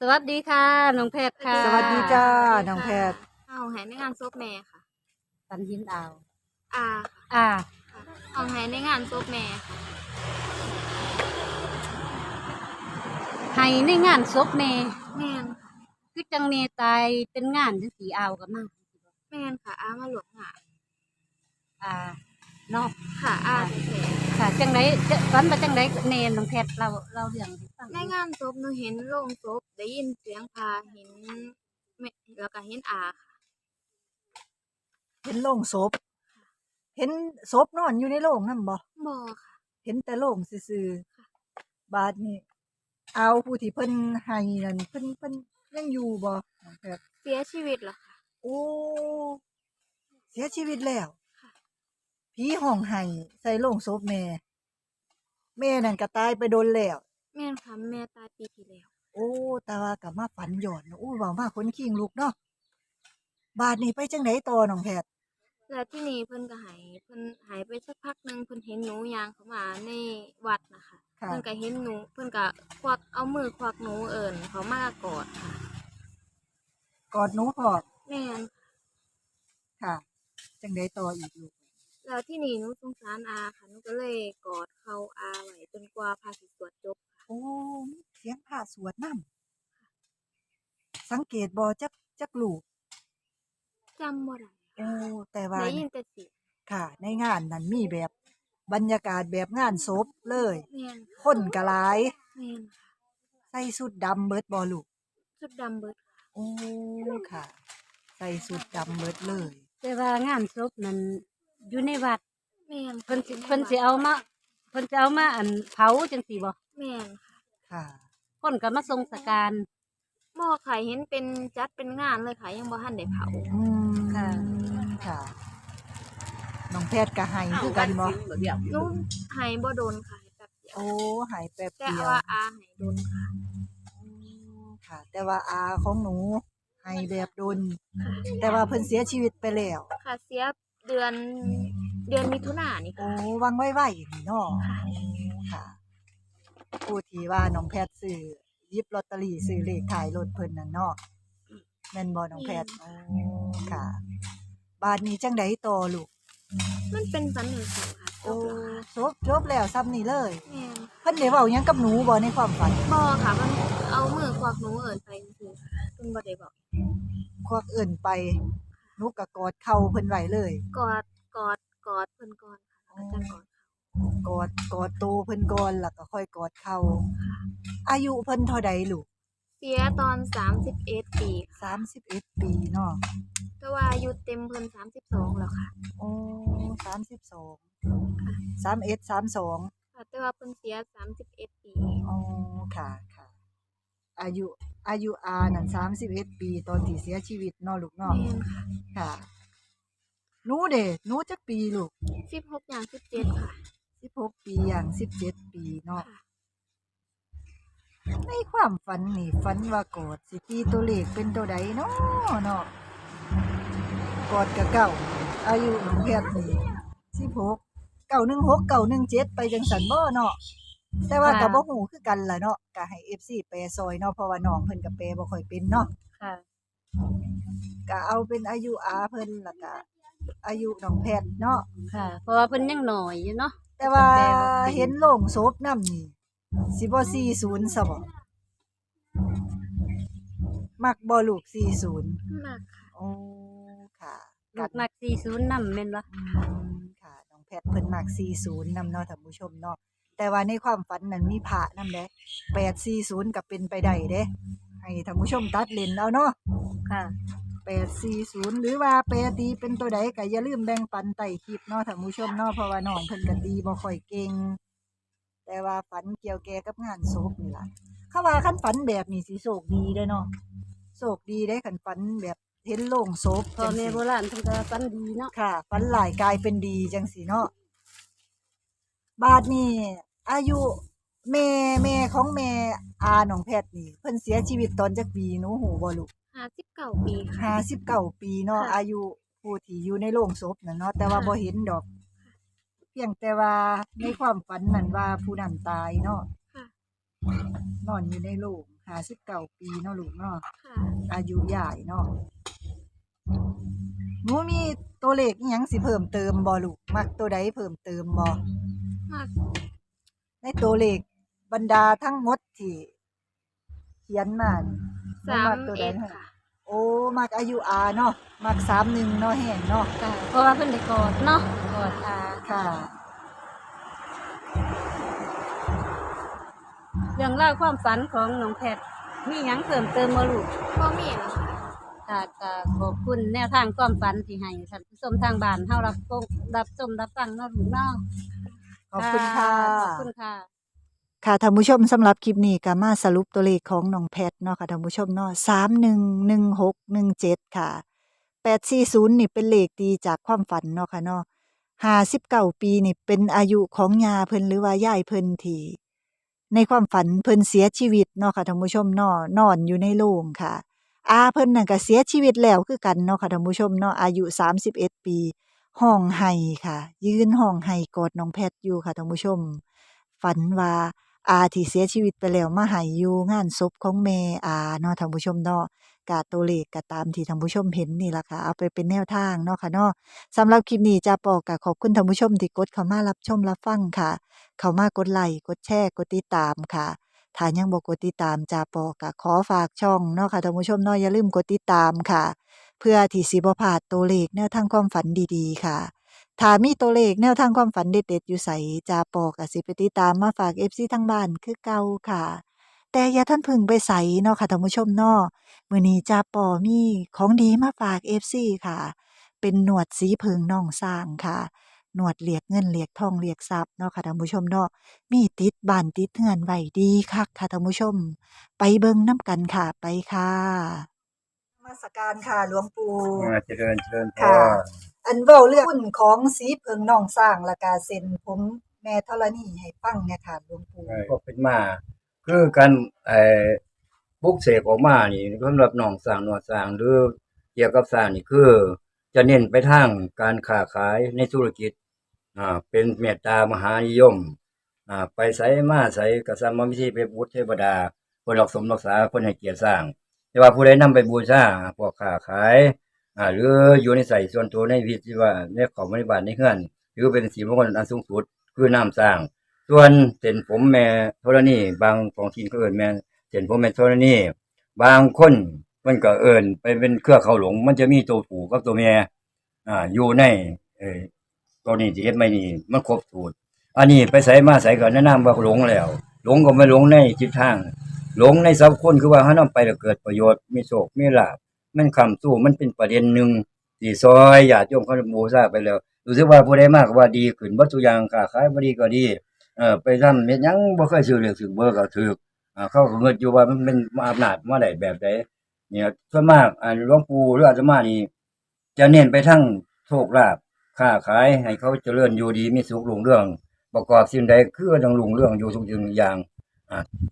สวัสดีค่ะน้องแพทย์ค่ะสวัสดีจ้าน้องแพทย์เอาหายในงานซบแม่ค่ะตันหินดาวอ่าอ่าค่ะเอาหายในงานซบแม่ค่ะให้ในงานศพแม่แม่นค่ะคือจังเมตายเป็นงานจังสีอาวกับมาแม่นค่ะอามาหลวงหาอ่าเนาะค่ะอาแท้ ค่ะจังไดจะฝันว่าจังไดเนนน้องแพทย์เราเราเรื่องให้ฟังๆในงานซบหนูเห็นโรงศพได้ยินเสียงพาเห็นแม่แล้วก็เห็นอาค่ะเห็นโล่งศพ เห็นศพนอนอยู่ในโล่งนั่นบ่บ่ค่ะ เห็นแต่โล่งซื่อๆบาดนี้เอาผู้ที่เพิ่นให้นั่นเพิ่นเพิ่นยังอยู่บ่น้องแพทย์เสียชีวิตเหรอค่ะโอ้ เสียชีวิตแล้วค่ะ ผีห้องให้ใส่โล่งศพแม่ แม่นั่นก็ตายไปโดนแล้ว แม่นค่ะแม่ตายปีที่แล้ว โอ้แต่ว่ากลับมาฝันหย่อนโอ้เว้ามาคนขิงลุกเนาะบาดนี้ไปจังไดต่อน้องแพทย์แล้วที่นี่เพิ่นก็หายเพิ่นหายไปสักพักหนึงเพิ่นเห็นหนูยางเข้ามาในวัดนะคะค่ะ เพิ่นก็เห็นหนูเพิ่นก็ควักเอามือควักหนูเอิ้นเขามากอดค่ะ กอดหนูพร้อมแม่นค่ะ จังไดต่ออีกลูก แล้วที่นี่หนูสงสารอาค่ะหนูก็เลยกอดเขาอาไว้จนกว่าพาสิสวดจบค่ะโอ้มีเสียงพระสวดนำสังเกตบ่จักจักลูกจำบ่ได้โอ้แต่ว่าได้ยินแต่เสียงค่ะ ในงานนั้นมีแบบบรรยากาศแบบงานศพเลย แม่นคนก็หลาย แม่นค่ะใส่สุดดำเบิดบ่ลูกชุดดำเบิดค่ะโอ้ ค่ะ ใส่สุดดำเบิดเลย แต่ว่างานศพนั้น อยู่ในวัดแม่นเพิ่นสิเพิ่นสิเอามาเพิ่นจะเอามาอันเผาจังสีบ่แม่นค่ะค่ะ คนก็มาทรงสการบ่ค่ะเห็นเป็นจัดเป็นงานเลยค่ะ ยังบ่ทันได้เผา อืมค่ะค่ะน้องแพทย์ก็ให้คือกันบ่หนูใหายบ่โดนค่ะให้แป๊บเดียวโอ้ใหายแป๊บแต่เดียวว่าอาใหายโดนค่ะค่ะ แต่ว่าอาของหนูให้แบบโดน แต่ว่าเพิ่นเสียชีวิตไปแล้ว ค่ะเสีย เดือนเดือนมิถุนายนนี่โอ้ค่ะ วังไว้ไว้นี่เนาะค่ะ ผู้ที่ว่าน้องแพทย์ซื้อหยิบลอตเตอรี่ซื้อเลขขายรถเพิ่นน่ะเนาะแม่นบ่น้องแพทย์โอ้ค่ะ บาดนี้จังไดต่อลูกมันเป็นฝันหนึ่งสองค่ะจโอ้บแล้วค่ะจบจบแล้วซ้ำนี่เลย แม่นเพิ่นได้เว้าหยังกับหนูบ่ในความฝันบ่ค่ะ มันเอามือควักหนูเอิ้นไปซื่อๆค่ะเพิ่นบ่ได้บอกควักเอิ้นไป หนูก็กอดเข่าเพิ่นไว้เลยกอดกอดกอดเพิ่นก่อนค่ะแล้วก็กอดกอดกอดโตเพิ่นก่อนแล้วก็ค่อยกอดเข่าอายุเพิ่นเท่าใดลูกเสียตอน31ปีค่ะ31ปีเนาะแต่ว่าอายุเต็มเพิ่น32แล้วค่ะโอ้32 31 32ค่ะแต่ว่าเพิ่นเสีย31ปีอ๋อค่ะค่ะ อายุ อายุอานั่น31ปีตอนที่เสียชีวิตเนาะลูกเนาะแม่นค่ะค่ะหนูเด้หนูจักปีลูก16อย่าง17ค่ะ16ปีอย่าง17ปีเนาะค่ะในความฝันนี่ฝันว่ากอดสิตีตัวเลขเป็นตัวใดเนาะเนาะกอดกับเก่าอายุน้องแพทย์นี่16 916 917ไปจังสันบ่เนาะ แต่ว่าค่ะก็บ่ฮู้คือกันล่ะเนาะก็ให้ FC แปลซอยเนาะเพราะว่าน้องเพิ่นก็แปลบ่ค่อยเป็นเนาะค่ะก็เอาเป็นอายุอาเพิ่นแล้วก็อายุน้องแพทย์เนาะค่ะ เพราะว่าเพิ่นยังน้อยอยู่เนาะแต่ว่าแปลบ่เป็นเห็นโล่งศพนำนี่สิบ่40ซะบ่มักบ่ลูก40มากค่ะโอ้ค่ะลูกมัก40นำแม่นบ่อืมค่ะน้องแพทย์เพิ่นมัก40นำเนาะท่านผู้ชมเนาะ แต่ว่าในความฝันนั้นมีพระนำเด้840ก็เป็นไปได้เด้ให้ท่านผู้ชมตัดเลนเอาเนาะค่ะ840หรือว่าแปรตีเป็นตัวใดก็อย่าลืมแบ่งปันใต้คลิปเนาะท่านผู้ชมเนาะเพราะว่าน้องเพิ่นก็ตีบ่ค่อยเก่งแต่ว่าฝันเกี่ยวแก่กับงานศพนี่ล่ะเขาว่าคันฝันแบบนี้สิโชคดีเด้อเนาะโชคดีได้คันฝันแบบเห็นโล่งศพพ่อจังแม่ซี้โบราณเพิ่นก็ฝันดีเนาะค่ะฝันหลายกลายเป็นดีจังสิเนาะบาดนี้ อายุแม่แม่ของแม่อาน้องแพทย์นี่ เพิ่นเสียชีวิตตอนจักปีหนูหูบ่ลูก59ปีค่ะ59ปีเนาะค่ะ อายุผู้ที่อยู่ในโรงศพน่ะเนาะแต่ว่าค่ะบ่เห็นดอก เพียงแต่ว่าในความฝันนั่นว่าผู้นั้นตายเนาะค่ะ นอนอยู่ในโรง59ปีเนาะลูกเนาะ ค่ะ อายุยายเนาะหนูมีตัวเลขอิหยังสิเพิ่มเติมบ่ลูก มักตัวใดเพิ่มเติมบ่มาก ในตัวเลขบรรดาทั้งหมดที่เขียนมานี่หนูสามมักตัวใดเอ็ดให้ค่ะโอ้มักอายุอาเนาะมัก31เนาะแห้งเนาะค่ะเพราะว่าเพิ่นได้กอดเนาะกอดอาค่ะ เรื่องเล่าวความฝันของน้องแพทย์มีหยังเพิ่มเติมบ่ลูกก็มีแล้วค่ะค่ะก็ขอบคุณแนวทางความฝันที่ให้ท่านผู้ชมทางบ้านเฮารับชมรับชมรับฟังเนาะลูกเนาะ ขอบคุณค่ะ ขอบคุณค่ะ ค่ะท่านผู้ชมสำหรับคลิปนี้ก็มาสรุปตัวเลขของน้องแพทเนาะค่ะท่านผู้ชมเนาะ311617ค่ะ840นี่เป็นเลขดีจากความฝันเนาะค่ะเนาะ59ปีนี่เป็นอายุของยาเพิ่นหรือว่ายายเพิ่นที่ในความฝันเพิ่นเสียชีวิตเนาะค่ะท่านผู้ชมเนาะนอนอยู่ในโรงค่ะอาเพิ่นน่ะก็เสียชีวิตแล้วคือกันเนาะค่ะท่านผู้ชมเนาะอายุ31ปี ห้องไห้ค่ะ ยืนห้องไห้กอดน้องแพทอยู่ค่ะท่านผู้ชม ฝันว่าอาที่เสียชีวิตไปแล้วมาไห้อยู่งานศพของแม่อาเนาะท่านผู้ชมเนาะกะตัวเลขก็ตามที่ท่านผู้ชมเห็นนี่ล่ะค่ะ เอาไปเป็นแนวทางเนาะค่ะเนาะสำหรับคลิปนี้จาปอก็ขอบคุณท่านผู้ชมที่กดเข้ามารับชมรับฟังค่ะ เข้ามากดไลค์กดแชร์กดติดตามค่ะถ้ายังบ่กดติดตามจาปอก็ขอฝากช่องเนาะค่ะท่านผู้ชมเนาะอย่าลืมกดติดตามค่ะ เพื่อที่สิบ่พลาดตัวเลขแนวทางความฝันดีๆ ค่ะถ้ามีตัวเลขแนวทางความฝันเด็ดๆ อยู่ใสจาปอก็สิไปติตามมาฝาก FC ทางบ้านคือเก่าค่ะ แต่อย่าท่านพึ่งไปใสเนาะค่ะท่านผู้ชมเนาะมื้อนี้จาปอมีของดีมาฝาก FC ค่ะ เป็นหนวดสีเพิงน่องสร้างค่ะหนวดเรียกเงินเรียกทองเรียกทรัพย์เนาะค่ะท่านผู้ชมเนาะมีติดบ้านติดเฮือนไว้ดีคักค่ะท่านผู้ชม ไปเบิ่งน้ำกันค่ะไปค่ะ มาสการค่ะหลวงปู่อ่าเจริญเจริญพค่ะรอันเว้าเรื่องหุ้นของสีเพิงน้องสร้างและกาเซ็นผมแม่ธรณีให้ฟังเนี่ยค่ะหลวงปู่ ก็เป็นมา คือการไอ้บุกเสกออกมานี่สำหรับน้องสร้างหนวดสร้างหรือเกี่ยวกับสร้างนี่คือ จะเน้นไปทางการค้าขายในธุรกิจอ่าเป็นเมตตามหานิยมอ่าไปใส่มาใส่กษัตริย์มิธีไปบูชเทวดาคนรักสมรักษาคนให้เกียรติสร้าง แต่ว่าผู้ใดนำไปบูชาพวกค้าขายอ่าหรืออยู่ในใส่ส่วนตัวในวิธีว่าในของบริบาลในเฮือนหรือเป็นสีมงคลอันสูงสุดคือน้ำสร้าง ส่วนเส้นผมแม่โทรนี่บางของทีนก็เอินแม่เส้นผมแม่โทรนี่บางคนมันก็เอินไปเป็นเครือเขาหลง มันจะมีตัวผูกับตัวแม่อ่าอยู่ในเออตัวนี้ที่เฮ็ดไม่นี่มันครบสูตรอันนี้ไปใส่มาใส่ก็แนะนำว่าหลงแล้ว หลงก็ไม่หลงในจิตทาง หลงในสัพคนคือว่าถ้านำไปแล้วเกิดประโยชน์มีโชคมีลาภมันคำสู้มันเป็นประเด็นหนึ่งที่ซอยญาติโยมเขาบูชาไปแล้วรู้สึกว่าผู้ใดมากก็ว่าดีขึ้นวัตถุกอย่างค้าขายบ่ดีก็ดีเออไปทำเม็ดหยังบ่เคยซื้อเลือกซื้อเบอร์ก็ถูกอ่าเขาก็เงินอยู่ว่ามันเป็นอำนาจมาได้แบบใดเนี่ยส่วนมากอ่าหลวงปู่หรืออาตมานี่จะเน้นไปทั้งโชคลาภค้าขายให้เขาเจริญอยู่ดีมีสุขรุ่งเรื่อง ประกอบสิ่งใดคือต้องรุ่งเรื่องอยู่ทุกสิ่งทุกอย่าง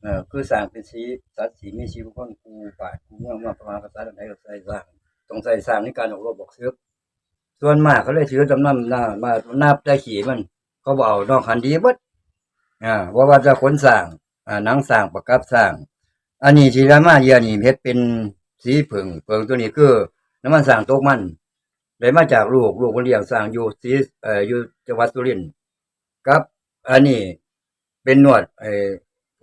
เออคือสร้างเป็นสีสัตว์สีมีชีวิตคนกูป่ากูเมืองมาประมาณกษัตริย์ใดก็ใส่สร้างต้องใส่สร้างในการออกรบบอกซื้อส่วนมากเขาเลยถือจำนำหน้ามานับได้ขี่มัน เขาบเอกนอกคันดีบดอ่าว่าว่าจะขนสร้างอ่านังสร้างประกับสร้าง อันนี้ที่รามาเยียนี่เพชรเป็นสีเผิงเผิงตัวนี้คือน้ำมันสร้างโต๊กมันได้มาจากลูกลูกคนเลี้ยงสร้างอยู่สีเอ่ออยู่จังหวัดสุรินทร์ครับ อันนี้เป็นนวดไอ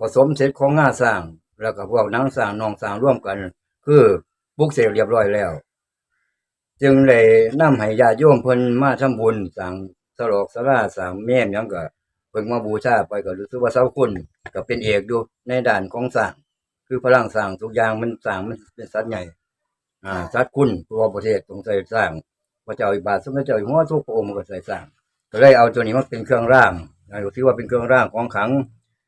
ผสมเสร็จของง่าสร้าง แล้วก็พวกนังสร้างนองสร้างร่วมกัน คือปลุกเสกเรียบร้อยแล้ว จึงเลยนำให้ญาติโยมเพิ่นมาทำบุญสร้างสลอกสลาสร้างแม่นยังก็เพิ่งมาบูชาไปก็รู้สึกว่าเสาคุณก็เป็นเอกอยู่ในด่านของสร้าง คือพลังสร้างทุกอย่างมันสร้างมันเป็นสัตว์ใหญ่ อ่าสัตว์คุณตัวประเทศต้องใส่สร้างพระเจ้าอิบาสมเด็จเจ้าอยู่หัวทุกพระองค์มันก็ใส่สร้างก็เลยเอาตัวนี้มาเป็นเครื่องร่างอ่าถือว่าเป็นเครื่องร่างของขัง